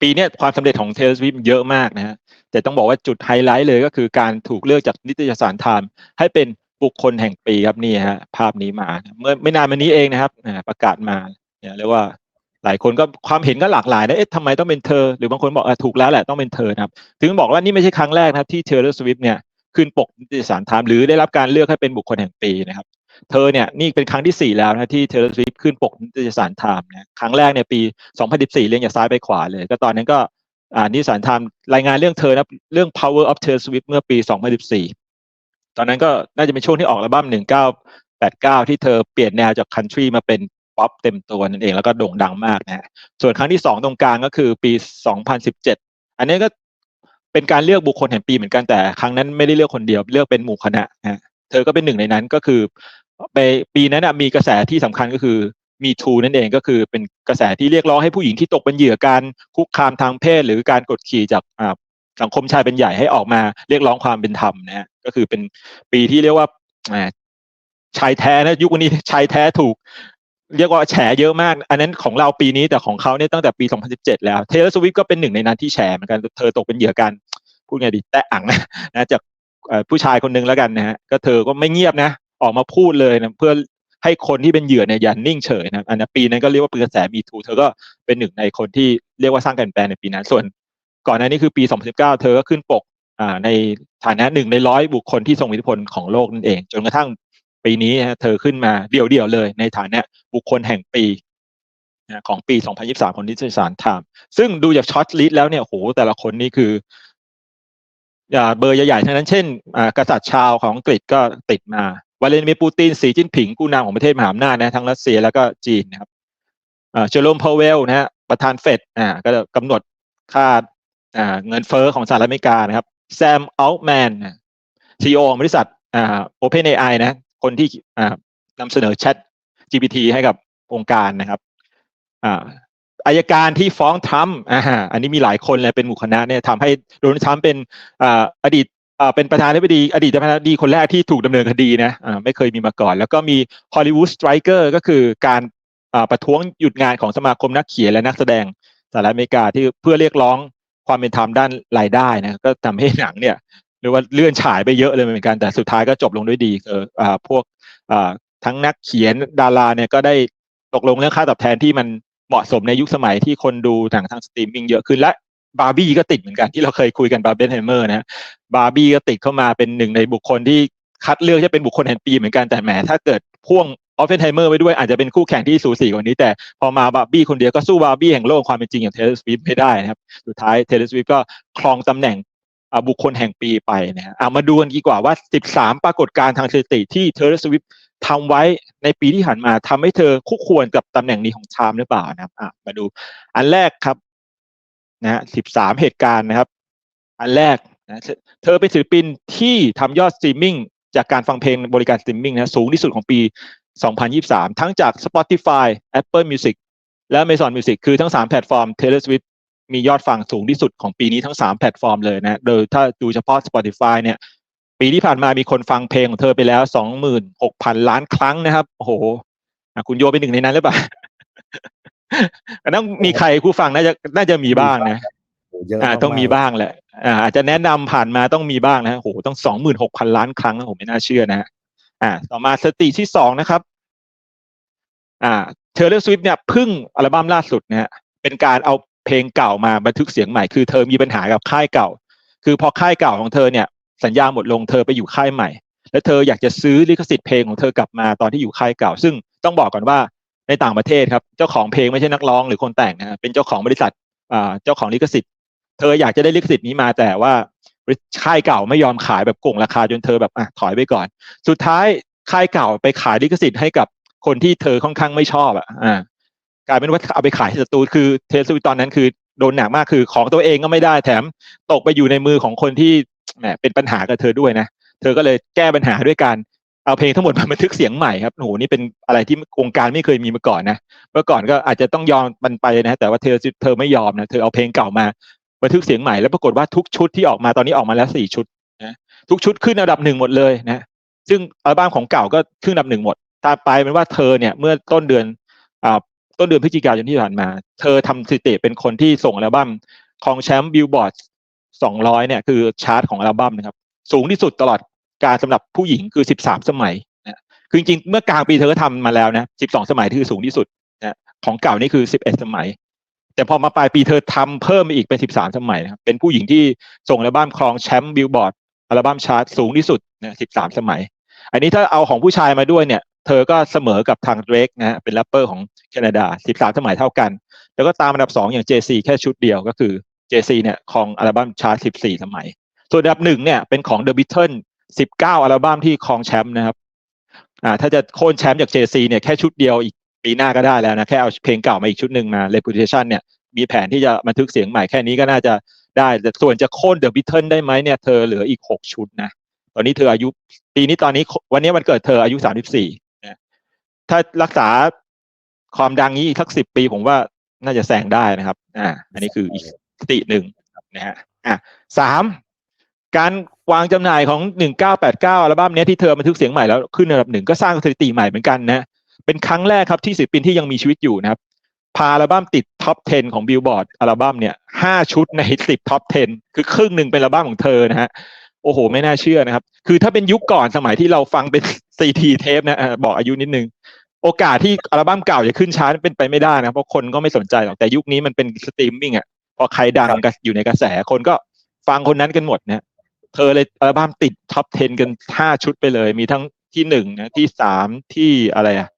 ปีนี้ความสำเร็จของเทเลสวิฟเยอะมากนะฮะแต่ต้องบอกว่าจุดไฮไลท์เลยก็คือการถูกเลือกจากนิตยสารไทม์ให้เป็นบุคคลแห่งปีครับนี่ฮะภาพนี้มา เมื่อไม่นานมานี้เองนะครับประกาศมาเนี่ยเรียกว่าหลายคนก็ความเห็นก็หลากหลายนะเอ๊ะทำไมต้องเป็นเธอ หรือบางคนบอกอถูกแล้วแหละต้องเป็นเธอครับถึงบอกว่านี่ไม่ใช่ครั้งแรกนะครับที่เทเลสวิฟเนี่ยขึ้นปกนิตยสารไทม์หรือได้รับการเลือกให้เป็นบุคคลแห่งปีนะครับ เธอเนี่ยนี่เป็นครั้งที่สี่แล้วนะที่เทเลสวิฟขึ้นปกนิตยสารไทม์นะครั้งแรกเนี่ยปี 2014 เรียงจากซ้ายไปขวาเลย ก็ตอนนั้นก็อ่านิตยสารไทม์รายงานเรื่องเธอนะเรื่อง power of Taylor Swift เมื่อปี 2014 ตอนนั้นก็น่าจะเป็นช่วงที่ออกอัลบั้ม 1989 ที่เธอเปลี่ยนแนวจาก country มาเป็นป๊อปเต็มตัวนั่นเองแล้วก็โด่งดังมากนะส่วนครั้งที่สองตรงกลางก็คือปี 2017 อันนี้ก็เป็นการเลือกบุคคลแห่งปีเหมือนกันแต่ครั้งนั้นไม่ได้เลือกคนเดียวเลือกเป็นหมู่คณะนะเธอก็เป็นหนึ่งในนั้นก็คือ ไปปีนั้นมีกระแสที่สำคัญก็คือมีทูนั่นเองก็คือเป็นกระแสที่เรียกร้องให้ผู้หญิงที่ตกเป็นเหยื่อการคุกคามทางเพศ หรือการกดขี่จากสังคมชายเป็นใหญ่ให้ออกมาเรียกร้องความเป็นธรรมนะฮะก็คือเป็นปีที่เรียกว่าชายแท้นะยุคนี้ชายแท้ถูก เรียกว่าแฉเยอะมาก อันนั้นของเราปีนี้แต่ของเขาเนี่ยตั้งแต่ปี 2017 แล้วเทเลสวิฟก็เป็นหนึ่งในนั้นที่แฉเหมือนกันเธอตกเป็นเหยื่อการพูดไงดีแต่อังนะจากผู้ชายคนหนึ่งแล้วกันนะฮะก็เธอก็ไม่เงียบนะ ออกมาพูดเลยนะเพื่อให้คนที่เป็นเหยื่อเนี่ยอย่านิ่งเฉยนะอันนี้ปีนั้นก็เรียกว่าเป็นกระแสมีทูเธอก็เป็นหนึ่งในคนที่เรียกว่าสร้างการแปลในปีนั้น ส่วน ก่อนหน้านี้คือปี 2019 เธอก็ขึ้นปกอ่าในฐานะหนึ่งในร้อยบุคคลที่ทรงอิทธิพลของโลกนั่นเอง จนกระทั่งปีนี้เธอขึ้นมาเดี่ยวๆเลย ในฐานะบุคคลแห่งปีของปี 2023 ของนิตยสารไทม์ซึ่งดูจากช็อตลิสต์แล้วเนี่ยโหแต่ละคนนี่คือเบอร์ใหญ่ๆทั้งนั้น เช่น กษัตริย์ชาวของอังกฤษก็ติดมา วลาดิเมียร์ปูตินสีจิ้นผิงผู้นำของประเทศมหาอำนาจนะทั้งรัสเซียแล้วก็จีนนะครับเจอร์โรมพาวเวลนะฮะประธานเฟดอ่าก็กำหนดค่าอ่าเงินเฟอ้อของสหรัฐอเมริกานะครับแซมอัลแมนซีอของบริษัทอ่าโอเพนเอไอนะคนที่อ่านำเสนอแชท GPT ให้กับองค์การนะครับอ่าอายการที่ฟ้องทรัมป์อ่าอันนี้มีหลายคนเลยเป็นหมู่คณะเนี่ยทำให้โดนัลด์ทรัมป์เป็นอ่าอดีต เป็นประธานาธิบดีอดีตประธานาธิบดีคนแรกที่ถูกดำเนินคดีนะอ่าไม่เคยมีมาก่อน แล้วก็มีฮอลลีวูดสไตรเกอร์ก็คือการอ่าประท้วงหยุดงานของสมาคมนักเขียนและนักแสดงสหรัฐอเมริกาที่เพื่อเรียกร้องความเป็นธรรมด้านรายได้นะก็ทำให้หนังเนี่ยหรือว่าเลื่อนฉายไปเยอะเลยเหมือนกันแต่สุดท้ายก็จบลงด้วยดีเอออ่าพวกอ่าทั้งนักเขียนดาราเนี่ยก็ได้ตกลงเรื่องค่าตอบแทนที่มันเหมาะสมในยุคสมัยที่คนดูหนังทางสตรีมมิ่งเยอะขึ้นและ บาร์บี้ก็ติดเหมือนกันที่เราเคยคุยกันบาร์เบนเฮเมอร์นะบาร์บี้ก็ติดเข้ามาเป็นหนึ่งในบุคคลที่คัดเลือกจะเป็นบุคคลแห่งปีเหมือนกันแต่แหมถ้าเกิดพ่วงออฟเฟนไฮเมอร์ไว้ด้วยอาจจะเป็นคู่แข่งที่สูสีกว่านี้ แต่พอมาบาร์บี้คนเดียวก็สู้บาร์บี้แห่งโลกความเป็นจริงอย่างเทเลสวิฟไม่ได้นะครับ สุดท้ายเทเลสวิฟก็ครองตำแหน่งบุคคลแห่งปีไปนะฮะมาดูกันดีกว่าว่า 13 ปรากฏการณ์ทางสถิติที่เทเลสวิฟทำไว้ในปีที่ผ่านมาทำให้เธอคู่ควรกับตำแหน่งนี้ของชามหรือเปล่านะครับมาดูอันแรกครับ นะฮะสิบสามเหตุการณ์นะครับ อันแรกนะเธอเป็นศิลปินที่ทำยอดสตรีมมิ่งจากการฟังเพลงบริการสตรีมมิ่งนะสูงที่สุดของปี 2023 ทั้งจาก Spotify Apple Music และ Amazon Music คือทั้ง 3 แพลตฟอร์ม Taylor Swift มียอดฟังสูงที่สุดของปีนี้ทั้ง 3 แพลตฟอร์มเลยนะ โดยถ้าดูเฉพาะ Spotify เนี่ย ปีที่ผ่านมามีคนฟังเพลงของเธอไปแล้ว 26,000 ล้านครั้งนะครับ โอ้โห คุณโยเป็นหนึ่งในนั้นหรือเปล่า ต้องมีใครผู้ฟังน่าจะน่าจะมีบ้างนะอ่าต้องมีบ้างแหละอ่าอาจจะแนะนำผ่านมาต้องมีบ้างนะโหต้องสองหมื่นหกพันล้านครั้งผมไม่น่าเชื่อนะอ่า ต่อมาสติที่สองนะครับ อ่าเทเลสวิฟเนี่ยพึ่งอัลบั้มล่าสุดเนี่ยเป็นการเอาเพลงเก่ามาบันทึกเสียงใหม่คือเธอมีปัญหากับค่ายเก่า คือพอค่ายเก่าของเธอเนี่ย สัญญาหมดลงเธอไปอยู่ค่ายใหม่ แล้วเธออยากจะซื้อลิขสิทธิ์เพลงของเธอกลับมาตอนที่อยู่ค่ายเก่า ซึ่งต้องบอกก่อนว่า ในต่างประเทศครับ เจ้าของเพลงไม่ใช่นักร้องหรือคนแต่งนะเป็นเจ้าของบริษัทอ่าเจ้าของลิขสิทธิ์ เธออยากจะได้ลิขสิทธิ์นี้มาแต่ว่าค่ายเก่าไม่ยอมขายแบบโกงราคาจนเธอแบบอะถอยไปก่อน สุดท้ายค่ายเก่าไปขายลิขสิทธิ์ให้กับคนที่เธอค่อนข้างไม่ชอบอะอ่ากลายเป็นว่าเอาไปขายศัตรูคือเทสวิตตอนนั้นคือโดนหนักมากคือของตัวเองก็ไม่ได้แถมตกไปอยู่ในมือของคนที่แหมเป็นปัญหากับเธอด้วยนะ เธอก็เลยแก้ปัญหาด้วยการ เอาเพลงทั้งหมดมาบันทึกเสียงใหม่ครับโหนี่เป็นอะไรที่วงการไม่เคยมีมาก่อนนะ เมื่อก่อนก็อาจจะต้องยอมมันไปนะ แต่ว่าเธอเธอไม่ยอมนะ เธอเอาเพลงเก่ามาบันทึกเสียงใหม่ แล้วปรากฏว่าทุกชุดที่ออกมาตอนนี้ออกมาแล้วสี่ชุดนะ ทุกชุดขึ้นอันดับหนึ่งหมดเลยนะ ซึ่งอัลบั้มของเก่าก็ขึ้นอันดับหนึ่งหมด ตามไปเป็นว่าเธอเนี่ยเมื่อต้นเดือนอ่าต้นเดือนพฤศจิกายนที่ผ่านมา เธอทำสถิติเป็นคนที่ส่งอัลบั้มของแชมป์บิลบอร์ด200เนี่ยคือชาร์ตของอัลบั้มนะครับสูงที่สุดตลอด การสำหรับผู้หญิงคือ 13 สมัยนะคือจริงๆเมื่อกลางปีเธอก็ทำมาแล้วนะ 12 สมัยที่คือสูงที่สุดนะของเก่านี่คือ 11 สมัย แต่พอมาปลายปีเธอทำเพิ่มอีกเป็น 13 สมัยนะครับเป็นผู้หญิงที่ส่งอัลบั้มครองแชมป์บิลบอร์ดอัลบั้มชาร์ตสูงที่สุดนะ13 สมัย อันนี้ถ้าเอาของผู้ชายมาด้วยเนี่ยเธอก็เสมอกับทางเดรกนะฮะเป็นแรปเปอร์ของแคนาดา 13 สมัยเท่ากัน แล้วก็ตามอันดับ 2 อย่าง JC แค่ชุดเดียวก็คือ JC เนี่ยของอัลบั้มชาร์ต14 สมัย ส่วนอันดับหนึ่งเนี่ยเป็นของ The Beatles 19อัลบั้มที่ครองแชมป์นะครับอ่าถ้าจะโค่นแชมป์จาก JC เนี่ยแค่ชุดเดียวอีกปีหน้าก็ได้แล้วนะ แค่เอาเพลงเก่ามาอีกชุดหนึ่งมา Reputation เนี่ยมีแผนที่จะบันทึกเสียงใหม่แค่นี้ก็น่าจะได้ แต่ส่วนจะโค่น The Beatles ได้ไหมเนี่ยเธอเหลืออีก6ชุดนะ ตอนนี้เธออายุ ปีนี้ตอนนี้วันนี้วันเกิดเธออายุ34นะถ้ารักษาความดังนี้อีกสักสิบปีผมว่าน่าจะแซงได้นะครับ อ่า อันนี้คืออีกสติหนึ่งนะฮะ อะสาม การวางจำหน่ายของ 1989 อัลบั้มนี้ที่เธอบันทึกเสียงใหม่แล้วขึ้นอันดับหนึ่งก็สร้างสถิติใหม่เหมือนกันนะเป็นครั้งแรกครับที่ศิลปินที่ยังมีชีวิตอยู่นะครับ พาอัลบั้มติดท็อป 10 ของบิลบอร์ดอัลบั้มเนี่ยห้าชุดใน 10 ท็อป 10 คือครึ่งหนึ่งเป็นอัลบั้มของเธอนะฮะโอ้โห ไม่น่าเชื่อนะครับ คือถ้าเป็นยุคก่อนสมัยที่เราฟังเป็นซีทีเทปนะบอกอายุนิดนึง โอกาสที่อัลบั้มเก่าจะขึ้นชาร์ตเป็นไปไม่ได้นะเพราะคนก็ไม่สนใจหรอกแต่ยุคนี้มันเป็นสตรีมมิ่งอะพอใครดังอยู่ในกระแสคนก็ฟังคนนั้นกันหมดนะ เธอเลยอัลบั้มติดท็อป 10 กันห้าชุดไปเลย มีทั้งที่หนึ่งนะที่สามที่อะไรอะ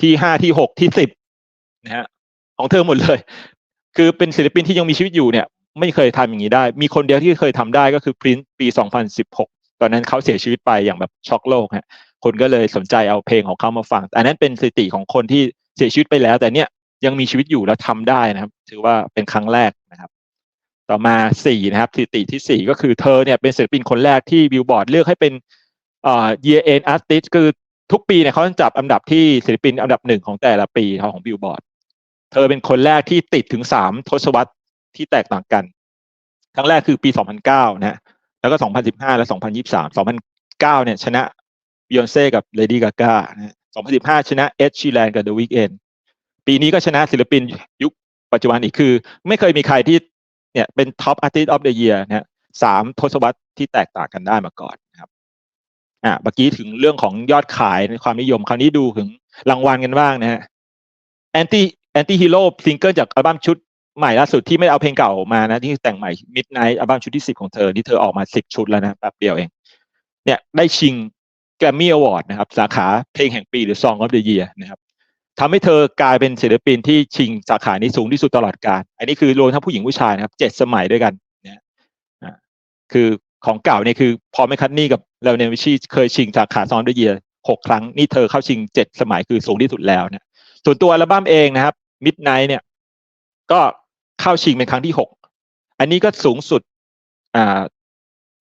ที่ห้าที่หกที่สิบนะฮะของเธอหมดเลย คือเป็นศิลปินที่ยังมีชีวิตอยู่เนี่ย ไม่เคยทำอย่างนี้ได้ มีคนเดียวที่เคยทำได้ก็คือ Prince ปี 2016 ตอนนั้นเขาเสียชีวิตไปอย่างแบบช็อกโลกฮะคนก็เลยสนใจเอาเพลงของเขามาฟัง อันนั้นเป็นสถิติของคนที่เสียชีวิตไปแล้ว แต่เนี่ยยังมีชีวิตอยู่แล้วทำได้นะครับ ถือว่าเป็นครั้งแรก ต่อมาสี่นะครับสถิติที่สี่ก็คือเธอเนี่ยเป็นศิลปินคนแรกที่บิลบอร์ดเลือกให้เป็นเอ่อ year end artist คือทุกปีเนี่ยเขาจะจับอันดับที่ศิลปินอันดับหนึ่งของแต่ละปีของบิลบอร์ดเธอเป็นคนแรกที่ติดถึงสามทศวรรษที่แตกต่างกัน ครั้งแรกคือปี 2009 นะแล้วก็ 2015 และ 2023 2009 เนี่ยชนะบิยอนเซ่กับเลดี้กาก้านะ2015 ชนะเอ็ดชีแลนกับเดอะวีคเอนปีนี้ก็ชนะศิลปินยุคปัจจุบันอีกคือ ไม่เคยมีใครที่ เนี่ยเป็นท็อปอาร์ติสต์ออฟเดอะเยียร์นะสามทศวรรษที่แตกต่างกันได้มาก่อนนะครับอ่าเมื่อกี้ถึงเรื่องของยอดขายในความนิยม คราวนี้ดูถึงรางวัลกันบ้างนะฮะแอนตี้แอนตี้ฮีโร่ซิงเกิลจากอัลบั้มชุดใหม่ล่าสุดที่ไม่เอาเพลงเก่ามานะ ที่แต่งใหม่ Midnight อัลบั้มชุดที่สิบของเธอ ที่เธอออกมาสิบชุดแล้วนะแป๊บเดียวเอง เนี่ยได้ชิงแกรมมี่อวอร์ดนะครับ สาขาเพลงแห่งปีหรือ Song of the Year นะครับ ทำให้เธอกลายเป็นศิลปินที่ชิงสาขานี้สูงที่สุดตลอดกาล อันนี้คือรวมทั้งผู้หญิงผู้ชายนะครับเจ็ดสมัยด้วยกันนะอ่าคือของเก่าเนี่ยคือพอไม่คัตนี่กับเลวเนวิชีเคยชิงสาขา Song of the Year หกครั้ง นี่เธอเข้าชิงเจ็ดสมัยคือสูงที่สุดแล้วนะส่วนตัวอัลบั้มเองนะครับ Midnight เนี่ย ก็เข้าชิงเป็นครั้งที่หกอันนี้ก็สูงสุดอ่า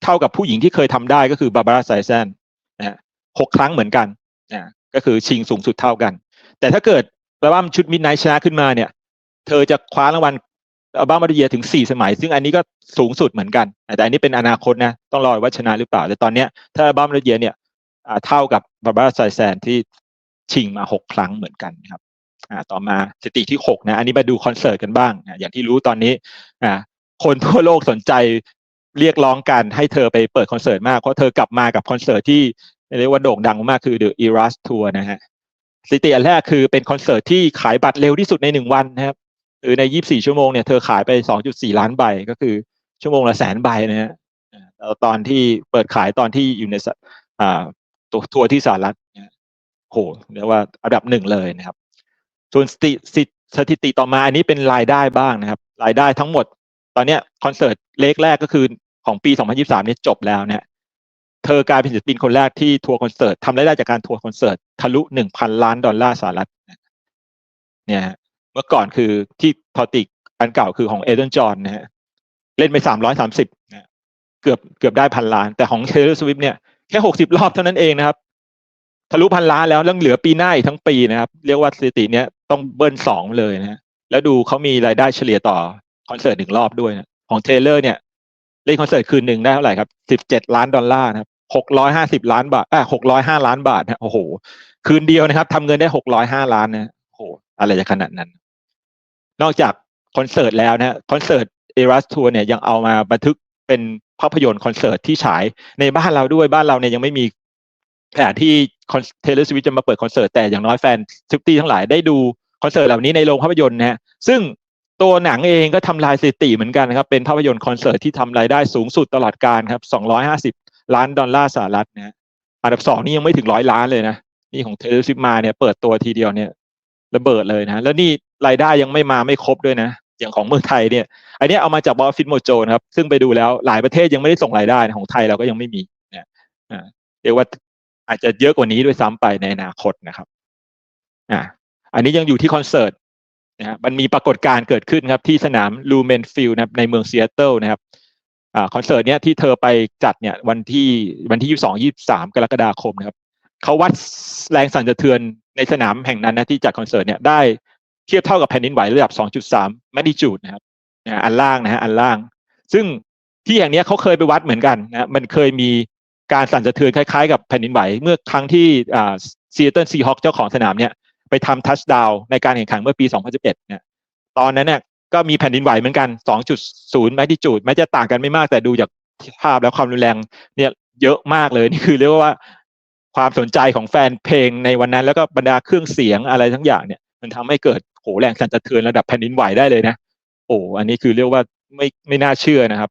เท่ากับผู้หญิงที่เคยทำได้ก็คือบาบาร่าไซแซนนะหกครั้งเหมือนกันนะก็คือชิงสูงสุดเท่ากัน แต่ถ้าเกิดอัลบั้มชุดมิดไนท์ชนะขึ้นมาเนี่ย เธอจะคว้ารางวัลอัลบั้มมาเดียถึงสี่สมัย ซึ่งอันนี้ก็สูงสุดเหมือนกัน แต่อันนี้เป็นอนาคตนะ ต้องรอว่าชนะหรือเปล่า แต่ตอนเนี้ยถ้าอัลบั้มมาเดียเนี่ยเท่ากับบาบาร่าไซแซนที่ชิงมาหกครั้งเหมือนกันครับอ่าต่อมาสติที่หกนะอันนี้มาดูคอนเสิร์ตกันบ้างนะอย่างที่รู้ตอนนี้อ่าคนทั่วโลกสนใจเรียกร้องกันให้เธอไปเปิดคอนเสิร์ตมาก เพราะเธอกลับมากับคอนเสิร์ตที่เรียกว่าโด่งดังมากคือ The Eras Tour นะฮะ สถิติอันแรกคือเป็นคอนเสิร์ตที่ขายบัตรเร็วที่สุดในหนึ่งวันนะครับหรือใน 24 ชั่วโมงเนี่ยเธอขายไป 2.4 ล้านใบก็คือชั่วโมงละแสนใบนะฮะตอนที่เปิดขายตอนที่อยู่ในสอ่าตัวทัวร์ที่สหรัฐโหเรียกว่าอันดับหนึ่งเลยนะครับส่วนสถิติสถิติต่อมาอันนี้เป็นรายได้บ้างนะครับ รายได้ทั้งหมด ตอนเนี้ยคอนเสิร์ตเล็กแรกก็คือของปี 2023เนี่ยจบแล้วเนี่ยเธอกลายเป็นศิลปินคนแรกที่ทัวร์คอนเสิร์ตทำรายได้จากการทัวร์คอนเสิร์ต ทะลุ1,000ล้านดอลลาร์สหรัฐเนี่ยฮะเมื่อก่อนคือที่พอติกอันเก่าคือของเอเดนจอห์นนะฮะเล่นไป330นะเกือบเกือบได้พันล้าน แต่ของเทเลอร์สวิฟเนี่ยแค่60รอบเท่านั้นเองนะครับ ทะลุพันล้านแล้วแล้วเหลือปีหน้าอีกทั้งปีนะครับ เรียกว่าสถิติเนี้ยต้องเบิ้ลสองเลยนะฮะแล้วดูเขามีรายได้เฉลี่ยต่อคอนเสิร์ตหนึ่งรอบด้วยนะของเทเลอร์เนี่ยเล่นคอนเสิร์ตคืนหนึ่งได้เท่าไหร่ครับสิบเจ็ดล้านดอลลาร์นะครับ หกร้อยห้าสิบล้านบาทอะหกร้อยห้าล้านบาทนะโอ้โห คืนเดียวนะครับทำเงินได้หกร้อยห้าล้านนะโอ้โห อะไรจะขนาดนั้น นอกจากคอนเสิร์ตแล้วนะคอนเสิร์ตเอรัสทัวร์เนี่ยยังเอามาบันทึกเป็นภาพยนตร์คอนเสิร์ตที่ฉายในบ้านเราด้วยบ้านเราเนี่ยยังไม่มีแผนที่เทเลสวิตจะมาเปิดคอนเสิร์ตแต่อย่างน้อยแฟนซิตี้ทั้งหลายได้ดูคอนเสิร์ตเหล่านี้ในโรงภาพยนตร์นะฮะซึ่งตัวหนังเองก็ทำลายสถิติเหมือนกันนะครับ เป็นภาพยนตร์คอนเสิร์ตที่ทำรายได้สูงสุดตลอดการครับ250 ล้านดอลลาร์สหรัฐนะอันดับสองนี่ยังไม่ถึงร้อยล้านเลยนะนี่ของเทเลซิมาเนี่ยเปิดตัวทีเดียวเนี่ยระเบิดเลยนะ แล้วนี่รายได้ยังไม่มาไม่ครบด้วยนะ อย่างของเมืองไทยเนี่ย อันนี้เอามาจากบอฟิตโมโจนะครับ ซึ่งไปดูแล้วหลายประเทศยังไม่ได้ส่งรายได้ของไทยเราก็ยังไม่มีเนี่ยเรียกว่าอาจจะเยอะกว่านี้ด้วยซ้ำไปในอนาคตนะครับอ่าอันนี้ยังอยู่ที่คอนเสิร์ตนะฮะมันมีปรากฏการณ์เกิดขึ้นครับที่สนามลูเมนฟิลนะครับในเมืองซีแอตเทิลนะครับ คอนเสิร์ตเนี้ยที่เธอไปจัดเนี่ยวันที่วันที่ยี่สองยี่สามกรกฎาคมนะครับเขาวัดแรงสั่นสะเทือนในสนามแห่งนั้นนะที่จัดคอนเสิร์ตเนี่ยได้เทียบเท่ากับแผ่นดินไหวระดับ 2.3แมกนิจูดนะครับอันล่างนะฮะอันล่าง ซึ่งที่อย่างนี้เขาเคยไปวัดเหมือนกันนะมันเคยมีการสั่นสะเทือนคล้ายๆกับแผ่นดินไหว เมื่อครั้งที่อ่าซีแอตเทิลซีฮอคเจ้าของสนามเนี่ยไปทำทัชดาวในการแข่งขันเมื่อปี 2011เนี่ยตอนนั้นเนี่ย ก็มีแผ่นดินไหวเหมือนกัน 2.0แมกนิจูดแม้จะต่างกันไม่มากแต่ดูจากภาพแล้วความรุนแรงเนี่ยเยอะมากเลยนี่คือเรียกว่าความสนใจของแฟนเพลงในวันนั้น แล้วก็บรรดาเครื่องเสียงอะไรทั้งอย่างเนี่ย มันทำให้เกิดโหแรงสั่นสะเทือนระดับแผ่นดินไหวได้เลยนะโอ้อันนี้คือเรียกว่าไม่ไม่น่าเชื่อนะครับ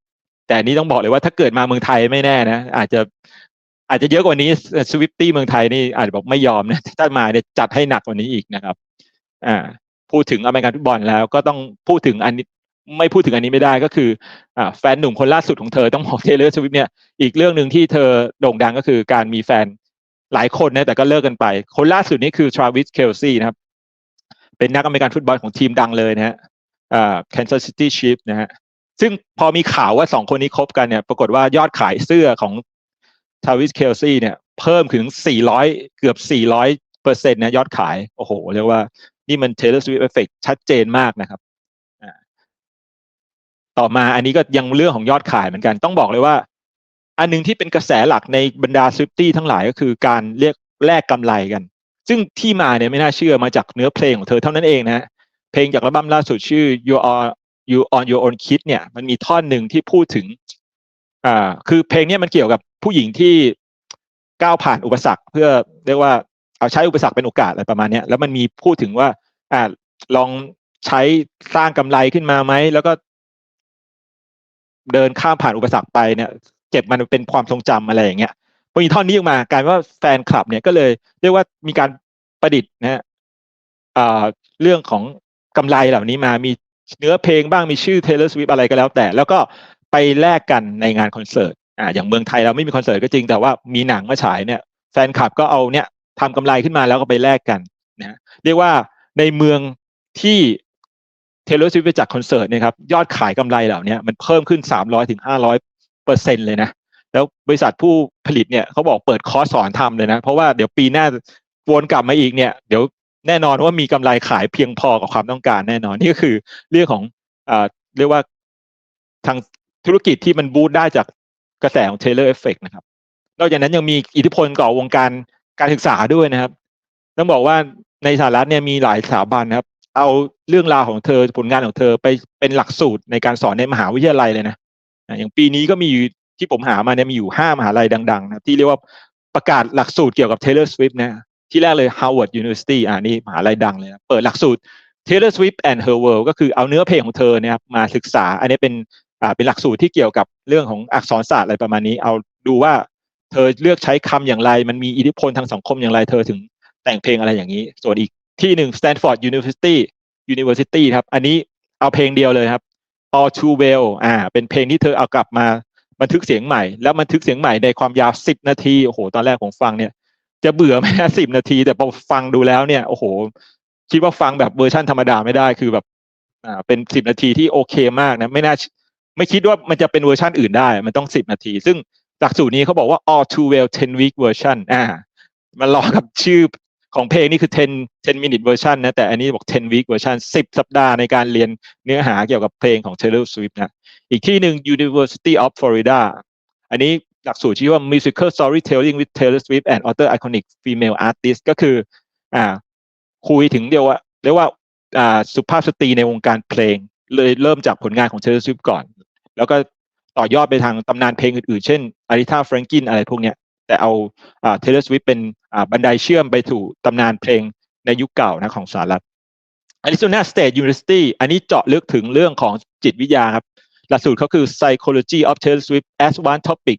แต่นี้ต้องบอกเลยว่าถ้าเกิดมาเมืองไทยไม่แน่นะอาจจะอาจจะเยอะกว่านี้สวิฟตี้เมืองไทยนี่อาจจะบอกไม่ยอมนะถ้ามาเนี่ยจัดให้หนักกว่านี้อีกนะครับ อ่า พูดถึงอเมริกันฟุตบอลแล้วก็ต้องพูดถึงอันนี้ไม่พูดถึงอันนี้ไม่ได้ก็คืออแฟนหนุ่มคนล่าสุดของเธอต้องบอกเทเลอร์สวิฟเนี่ยอีกเรื่องหนึ่งที่เธอโด่งดังก็คือการมีแฟนหลายคนนะแต่ก็เลิกกันไป คนล่าสุดนี้คือทราวิสเคลซีนะครับ เป็นนักอเมริกันฟุตบอลของทีมดังเลยนะฮะอ่า Kansas City Chiefs นะฮะซึ่งพอมีข่าวว่าสองคนนี้คบกันเนี่ย ปรากฏว่ายอดขายเสื้อของทาวิสเคลซี่เนี่ย เพิ่มถึง 400 เกือบ400 เปอร์เซ็นต์นะยอดขาย โอ้โห เรียกว่านี่มัน Taylor Swift Effect ชัดเจนมากนะครับต่อมาอันนี้ก็ยังเรื่องของยอดขายเหมือนกัน ต้องบอกเลยว่า อันนึงที่เป็นกระแสหลักในบรรดาสวิฟตี้ทั้งหลายก็คือการเรียกแลกกำไรกัน ซึ่งที่มาเนี่ยไม่น่าเชื่อมาจากเนื้อเพลงของเธอเท่านั้นเองนะเพลงจากอัลบั้มล่าสุดชื่อ you are you on your own kid เนี่ย มันมีท่อนหนึ่งที่พูดถึงอ่าคือเพลงนี้มันเกี่ยวกับผู้หญิงที่ก้าวผ่านอุปสรรค เพื่อเรียกว่า เอาใช้อุปสรรคเป็นโอกาสอะไรประมาณนี้แล้วมันมีพูดถึงว่าอ่าลองใช้สร้างกำไรขึ้นมาไหมแล้วก็ เดินข้ามผ่านอุปสรรคไปเนี่ย เก็บมันเป็นความทรงจำอะไรอย่างเงี้ยพอมีท่อนนี้ออกมากลายว่าแฟนคลับเนี่ยก็เลยเรียกว่ามีการประดิษฐ์นะฮะเรื่องของกำไรเหล่านี้มามีเนื้อเพลงบ้างมีชื่อ Taylor Swift อะไรก็แล้วแต่ แล้วก็ไปแลกกันในงานคอนเสิร์ตอ่าอย่างเมืองไทยเราไม่มีคอนเสิร์ตก็จริงแต่ว่ามีหนังมาฉายเนี่ย แฟนคลับก็เอาเนี่ย ทำกำไรขึ้นมาแล้วก็ไปแลกกันนะเรียกว่าในเมืองที่เทเลอร์สวิฟไปจัดคอนเสิร์ตเนี่ยครับยอดขายกำไรเหล่านี้มันเพิ่มขึ้นสามร้อถึงห้าร้อยเปอร์เซ็นเลยนะ แล้วบริษัทผู้ผลิตเนี่ยเขาบอกเปิดคอร์สสอนทำเลยนะ เพราะว่าเดี๋ยวปีหน้าวนกลับมาอีกเนี่ย เดี๋ยวแน่นอนว่ามีกำไรขายเพียงพอกับความต้องการแน่นอนนี่ก็คือเรื่องของอ่าเรียกว่าทางธุรกิจที่มันบูตได้จากกระแสของ Taylor Effect นะครับนอกจากนั้นยังมีอิทธิพลต่อวงการ การศึกษาด้วยนะครับ ต้องบอกว่าในสหรัฐเนี่ยมีหลายสถาบันนะครับ เอาเรื่องราวของเธอผลงานของเธอไปเป็นหลักสูตรในการสอนในมหาวิทยาลัยเลยนะอย่างปีนี้ก็มีอยู่ที่ผมหามาเนี่ยมีอยู่ห้ามหาลัยดังๆนะที่เรียกว่าประกาศหลักสูตรเกี่ยวกับ Taylor Swift นะที่แรกเลย Harvard University อ่านี่มหาลัยดังเลยนะเปิดหลักสูตร Taylor Swift and Her World ก็คือเอาเนื้อเพลงของเธอเนี่ยมาศึกษา อันนี้เป็นอ่าเป็นหลักสูตรที่เกี่ยวกับเรื่องของอักษรศาสตร์อะไรประมาณนี้ เอาดูว่า เธอเลือกใช้คำอย่างไร มันมีอิทธิพลทางสังคมอย่างไร เธอถึงแต่งเพลงอะไรอย่างนี้ ส่วนอีกที่หนึ่ง Stanford University University ครับ อันนี้เอาเพลงเดียวเลยครับ All Too Well อ่า เป็นเพลงที่เธอเอากลับมาบันทึกเสียงใหม่ แล้วบันทึกเสียงใหม่ในความยาวสิบนาที โอ้โห ตอนแรกผมฟังเนี่ย จะเบื่อไหมสิบนาที แต่พอฟังดูแล้วเนี่ย โอ้โห คิดว่าฟังแบบเวอร์ชันธรรมดาไม่ได้ คือแบบ อ่า เป็นสิบนาทีที่โอเคมากนะ ไม่น่า ไม่คิดว่ามันจะเป็นเวอร์ชันอื่นได้ มันต้องสิบนาที ซึ่ง หลักสูตรนี้เขาบอกว่า all too well 10 week version อ่ามันรอกับชื่อของเพลงนี่คือ 10 10 minute version นะ แต่อันนี้บอก 10 week version 10 สัปดาห์ในการเรียนเนื้อหาเกี่ยวกับเพลงของ Taylor Swift นะ อีกที่หนึ่ง University of Florida อันนี้หลักสูตรชื่อว่า musical storytelling with Taylor Swift and other iconic female artists ก็คือ อ่า คุยถึงเดียวว่าเรียกว่า อ่า สุภาพสตรีในวงการเพลง เลยเริ่มจากผลงานของเทเลสวิฟก่อน แล้วก็ ต่อยอดไปทางตำนานเพลงอื่นๆ เช่นอาริธาแฟรงกินอะไรพวกเนี้ยแต่เอาเทเลสวิฟเป็นบันไดเชื่อมไปถูกตำนานเพลงในยุคเก่านะของสหรัฐ Arizona State University อันนี้เจาะลึกถึงเรื่องของจิตวิทยาครับ หลักสูตรเขาคือ Psychology of Taylor Swift as one topic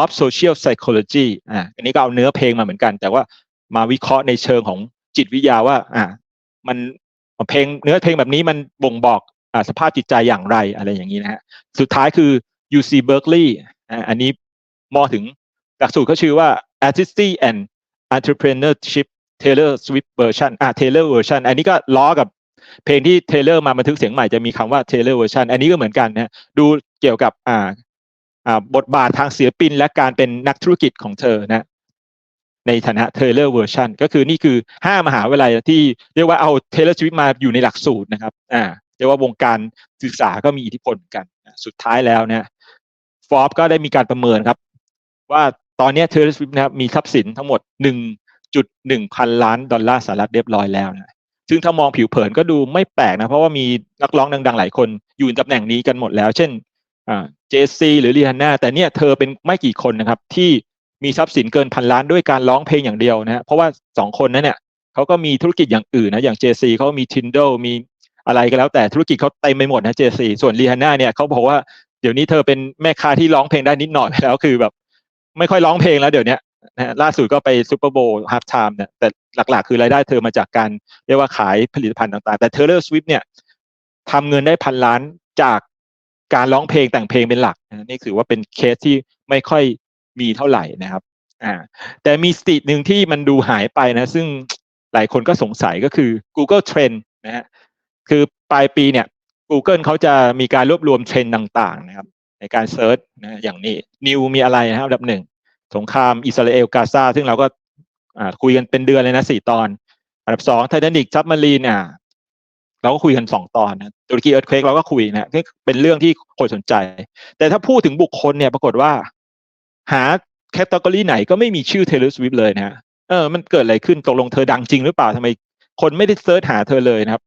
of social psychology อ่าอันนี้ก็เอาเนื้อเพลงมาเหมือนกัน แต่ว่ามาวิเคราะห์ในเชิงของจิตวิทยาว่า อ่า มันเพลงเนื้อเพลงแบบนี้มันบ่งบอกอ่าสภาพจิตใจอย่างไรอะไรอย่างนี้นะฮะ สุดท้ายคือ UC Berkeley อันนี้มอถึงหลักสูตรเขาชื่อว่า Artistry and Entrepreneurship Taylor Swift version อ่า Taylor version อันนี้ก็ล้อกับเพลงที่ Taylor มาบันทึกเสียงใหม่จะมีคำว่า Taylor version อันนี้ก็เหมือนกันนะดูเกี่ยวกับอ่าอ่าบทบาททางศิลปิน และการเป็นนักธุรกิจของเธอนะในฐานะ Taylor version ก็คือนี่คือห้ามหาวิทยาลัยที่เรียกว่าเอา Taylor Swift มาอยู่ในหลักสูตรนะครับอ่าเรียกว่าวงการศึกษาก็มีอิทธิพลกัน สุดท้ายแล้วเนี่ย ฟอร์บก็ได้มีการประเมินครับ ว่าตอนนี้ Taylor Swift นะครับมีทรัพย์สินทั้งหมด 1.1 พันล้านดอลลาร์สหรัฐเรียบร้อยแล้วนะซึ่งถ้ามองผิวเผินก็ดูไม่แปลกนะ เพราะว่ามีนักร้องดัง ๆ หลายคนอยู่ในตำแหน่งนี้กันหมดแล้ว เช่นเจซีหรือรีฮันน่าแต่เนี่ยเธอเป็นไม่กี่คนนะครับที่มีทรัพย์สินเกินพันล้านด้วยการร้องเพลงอย่างเดียวนะฮะเพราะว่าสองคนนั้นเนี่ยเขาก็มีธุรกิจอย่างอื่นนะอย่างเจซีเขามี Tinder มีอะไรก็แล้วแต่ธุรกิจเขาเต็มไปหมดนะเจซีส่วนรีฮันน่าเนี่ยเขาบอกว่า เดี๋ยวนี้เธอเป็นแม่ค้าที่ร้องเพลงได้นิดหน่อยแล้วคือแบบ ไม่ค่อยร้องเพลงแล้วเดี๋ยวนี้นะล่าสุดก็ไปซูเปอร์โบว์ฮาร์ฟไทม์เนี่ยแต่หลักๆ คือรายได้เธอมาจากการเรียกว่าขายผลิตภัณฑ์ต่างๆ แต่เทเลอร์สวิฟเนี่ยทำเงินได้พันล้านจากการร้องเพลงแต่งเพลงเป็นหลักนะนี่ถือว่าเป็นเคสที่ไม่ค่อยมีเท่าไหร่นะครับอ่าแต่มีสติหนึ่งที่มันดูหายไปนะ ซึ่งหลายคนก็สงสัยก็คือ Google Trend นะฮะคือปลายปีเนี่ย Google เขาจะมีการรวบรวมเทรนด์ต่าง ๆ นะครับ ในการเซิร์ชนะอย่างนี้นิวมีอะไรนะครับอันดับหนึ่งสงครามอิสราเอลกาซาซึ่งเราก็อ่าคุยกันเป็นเดือนเลยนะสี่ตอน อันดับสองไททานิกซับมารีนอะเราก็คุยกันสองตอนนะตุรกีเอิร์ธเควกเราก็คุยนะเป็นเรื่องที่คนสนใจ แต่ถ้าพูดถึงบุคคลเนี่ยปรากฏว่า หาแคตตากรีไหนก็ไม่มีชื่อเทเลสวิฟเลยนะเออมันเกิดอะไรขึ้นตกลงเธอดังจริงหรือเปล่าทำไม คนไม่ได้เซิร์ชหาเธอเลยนะครับ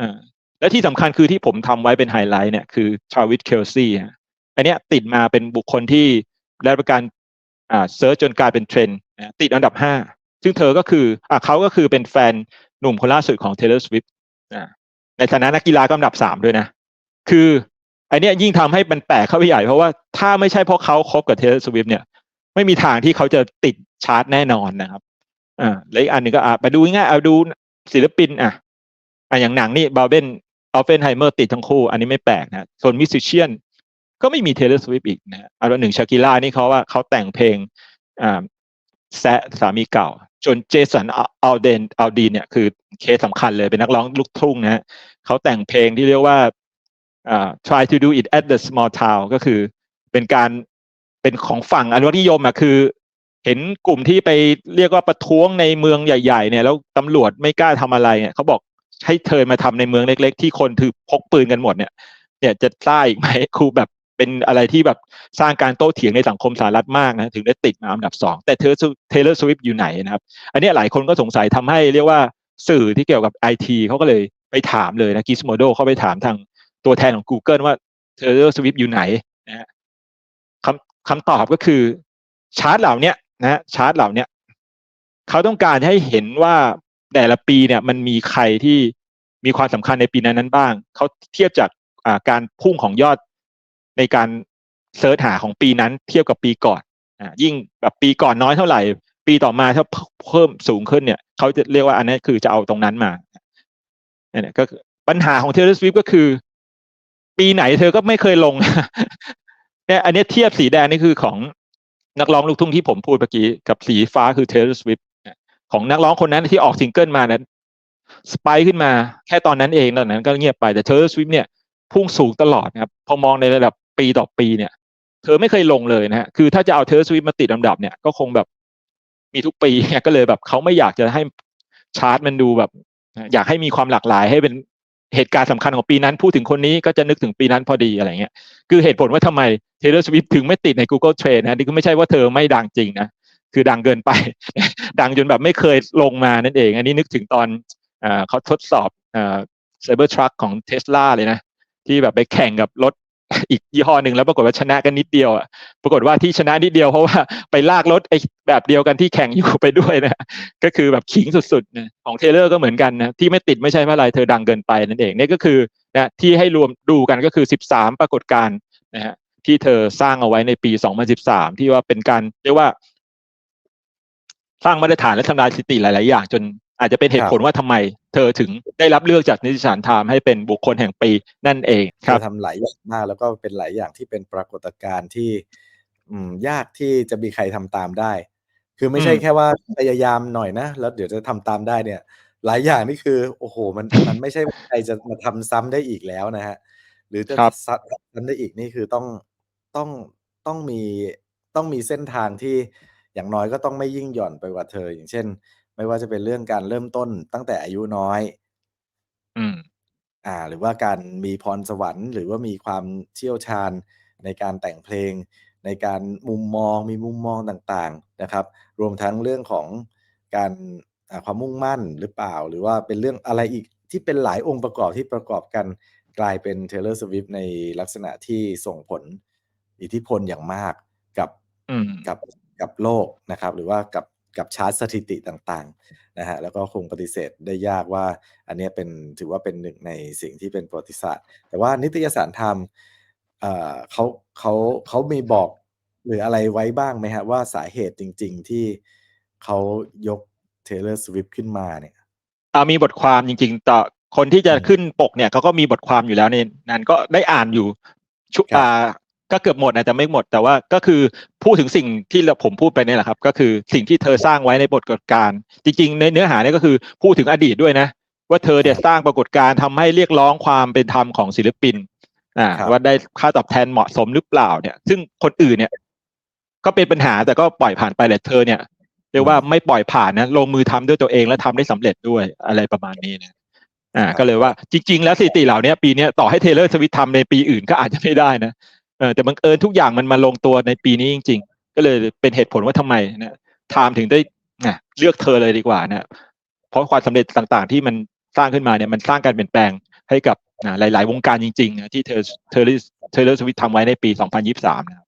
อ่า และที่สำคัญคือที่ผมทำไว้เป็นไฮไลท์เนี่ยคือชาวิตเคลซี่อันเนี้ยติดมาเป็นบุคคลที่ได้รับการอ่าเซิร์ชจนกลายเป็นเทรนด์ติดอันดับห้าซึ่งเธอก็คืออ่าเขาก็คือเป็นแฟนหนุ่มคนล่าสุดของ Taylor Swift อ่าในฐานะนักกีฬาก็อันดับสามด้วยนะ คืออันเนี้ยยิ่งทำให้มันแปลกเข้าไปใหญ่เพราะว่าถ้าไม่ใช่เพราะเขาคบกับ Taylor Swift เนี่ย ไม่มีทางที่เขาจะติดชาร์ตแน่นอนนะครับอ่าแล้วอีกอันหนึ่งก็อะไปดูง่ายเอาดูศิลปินอะอะอย่างหนังนี่บาเบน อัลเฟนไฮเมอร์ติดทั้งคู่ อันนี้ไม่แปลกนะส่วนมิสซิเชียนก็ไม่มีเทเลสวิฟอีกนะอันดับหนึ่งชากิล่านี่เขาว่าเขาแต่งเพลงอ่าแซะสามีเก่า จนเจสันอัลเดนอัลดีเนี่ยคือเคสสำคัญเลยเป็นนักร้องลูกทุ่งนะฮะเขาแต่งเพลงที่เรียกว่าอ่า try to do it at the small town ก็คือเป็นการเป็นของฝั่งอนุรักษ์นิยมอะคือ เห็นกลุ่มที่ไปเรียกว่าประท้วงในเมืองใหญ่ ๆ เนี่ย แล้วตำรวจไม่กล้าทำอะไรเนี่ยเขาบอก ให้เธอมาทำในเมืองเล็ก ๆ ที่คนถือพกปืนกันหมดเนี่ย เนี่ยจะกล้าอีกไหมครูแบบเป็นอะไรที่แบบสร้างการโต้เถียงในสังคมสหรัฐมากนะถึงได้ติดมาอันดับสองแต่เธอเทเลอร์สวิฟอยู่ไหนนะครับ อันนี้หลายคนก็สงสัยทำให้เรียกว่าสื่อที่เกี่ยวกับไอทีเขาก็เลยไปถามเลยนะกิสโมโดเขาไปถามทางตัวแทนของ Google ว่าเทเลอร์สวิฟอยู่ไหนนะฮะคำคำตอบก็คือชาร์ตเหล่านี้นะชาร์ตเหล่านี้เขาต้องการให้เห็นว่า แต่ละปีเนี่ยมันมีใครที่มีความสำคัญในปีนั้นนั้นบ้าง เขาเทียบจากการพุ่งของยอดในการเซิร์ชหาของปีนั้น เทียบกับปีก่อนอ่ายิ่งแบบปีก่อนน้อยเท่าไหร่ ปีต่อมาถ้าเพิ่มสูงขึ้นเนี่ยเขาจะเรียกว่าอันนี้คือจะเอาตรงนั้นมาเนี่ยก็ปัญหาของเทเลสวิฟก็คือ ปีไหนเธอก็ไม่เคยลงเนี่ยอันนี้เทียบสีแดงนี่คือของนักร้องลูกทุ่งที่ผมพูดเมื่อกี้กับสีฟ้าคือ Taylor Swift ของนักร้องคนนั้นที่ออกซิงเกิลมานั้นสไปขึ้นมาแค่ตอนนั้นเองตอนนั้นก็เงียบไปแต่ Taylor Swift เนี่ยพุ่งสูงตลอดนะครับพอมองในระดับปีต่อปีเนี่ย เธอไม่เคยลงเลยนะฮะคือถ้าจะเอา Taylor Swift มาติดอันดับเนี่ยก็คงแบบมีทุกปีก็เลยแบบเขาไม่อยากจะให้ชาร์ตมันดูแบบ อยากให้มีความหลากหลายให้เป็นเหตุการณ์สำคัญของปีนั้น พูดถึงคนนี้ก็จะนึกถึงปีนั้นพอดีอะไรเงี้ย คือเหตุผลว่าทำไม Taylor Swift ถึงไม่ติดใน Google Trend นะนี่ก็ไม่ใช่ว่าเธอไม่ดังจริงนะ คือดังเกินไป ดังจนแบบไม่เคยลงมานั่นเอง อันนี้นึกถึงตอนเขาทดสอบไซเบอร์ทรัคของเทสลาเลยนะ ที่แบบไปแข่งกับรถอีกยี่ห้อหนึ่งแล้วปรากฏว่าชนะกันนิดเดียวอะปรากฏว่าที่ชนะนิดเดียวเพราะว่าไปลากรถไอ้แบบเดียวกันที่แข่งอยู่ไปด้วยนะ ก็คือแบบขิงสุดๆนะของเทเลอร์ก็เหมือนกันนะที่ไม่ติดไม่ใช่เพราะอะไรเธอดังเกินไปนั่นเองนี่ก็คือนะที่ให้รวมดูกันก็คือ 13 ปรากฏการณ์นะฮะที่เธอสร้างเอาไว้ในปี 2013 ที่ว่าเป็นการเรียกว่า สร้างมาตรฐานและทำลายสถิติหลาย ๆ อย่าง จนอาจจะเป็นเหตุผลว่าทำไม เธอถึงได้รับเลือกจากนิติสารไทม์ให้เป็นบุคคลแห่งปีนั่นเองคเธรับอทำหลายอย่างมากแล้วก็เป็นหลายอย่างที่เป็นปรากฏการณ์ที่อืมยากที่จะมีใครทำตามได้ คือไม่ใช่อืมแค่ว่าพยายามหน่อยนะแล้วเดี๋ยวจะทำตามได้เนี่ย หลายอย่างนี่คือโอ้โฮมันมันไม่ใช่ว่าใครจะมาทำซ้ำได้อีกแล้วนะครับหรือจะครับซทำได้อีกนี่คือต้องต้องต้องมีต้องมีเส้นทางที่ อย่างน้อยก็ต้องไม่ยิ่งหย่อนไปกว่าเธอ อย่างเช่น ไม่ว่าจะเป็นเรื่องการเริ่มต้นตั้งแต่อายุน้อย อืม อ่า หรือว่าการมีพรสวรรค์ หรือว่ามีความเชี่ยวชาญในการแต่งเพลง ในการมุมมองมีมุมมองต่างๆนะครับ รวมทั้งเรื่องของการอ่าความมุ่งมั่นหรือเปล่า หรือว่าเป็นเรื่องอะไรอีกที่เป็นหลายองค์ประกอบที่ประกอบกันกลายเป็น Taylor Swift ในลักษณะที่ส่งผลอิทธิพลอย่างมากกับอืมกับ กับโลกนะครับ หรือว่ากับกับชาร์ตสถิติต่างๆนะครับแล้วก็คงปฏิเสธได้ยากว่า อันเนี้ยเป็นถือว่าเป็นหนึ่งในสิ่งที่เป็นประวัติศาสตร์ แต่ว่านิตยสารไทม์อ่าเขาเขาเขามีบอกหรืออะไรไว้บ้างไหมครับว่าสาเหตุจริง ๆ ที่เขายก Taylor Swift ขึ้นมาเนี่ย?อ่ามีบทความจริงๆต่อคนที่จะอืมขึ้นปกเนี่ยเขาก็มีบทความอยู่แล้วในนั้นก็ได้อ่านอยู่ชุครับอ่า ก็เกือบหมดอะแต่ไม่หมด แต่ว่าก็คือพูดถึงสิ่งที่เราผมพูดไปเนี่ยแหละครับ ก็คือสิ่งที่เธอสร้างไว้ในปรากฏการณ์จริงๆในเนื้อหาเนี่ยก็คือพูดถึงอดีตด้วยนะ ว่าเธอเนี่ยครับสร้างปรากฏการณ์ทำให้เรียกร้องความเป็นธรรมของศิลปินอ่าครับว่าได้ค่าตอบแทนเหมาะสมหรือเปล่าเนี่ย ซึ่งคนอื่นเนี่ย ก็เป็นปัญหาแต่ก็ปล่อยผ่านไปแต่เธอเนี่ยเรียกว่าไม่ปล่อยผ่านนะลงมือทำด้วยตัวเองและทำได้สำเร็จด้วยอะไรประมาณนี้นะอ่าครับก็เลยว่าจริง ๆ แล้วสถิติเหล่าเนี้ยปีเนี้ยต่อให้ Taylor Swift ทำในปีอื่นก็อาจจะไม่ได้นะ เออแต่บังเอิญทุกอย่างมันมาลงตัวในปีนี้จริง ๆ ก็เลยเป็นเหตุผลว่าทำไมนะไทม์ถึงได้นะเลือกเธอเลยดีกว่านะเพราะความสำเร็จต่างๆ ที่มันสร้างขึ้นมาเนี่ยมันสร้างการเปลี่ยนแปลงให้กับนะหลาย ๆ วงการจริงๆนะที่เธอ Taylor Taylor Swift ทำไว้ในปี 2023นะครับ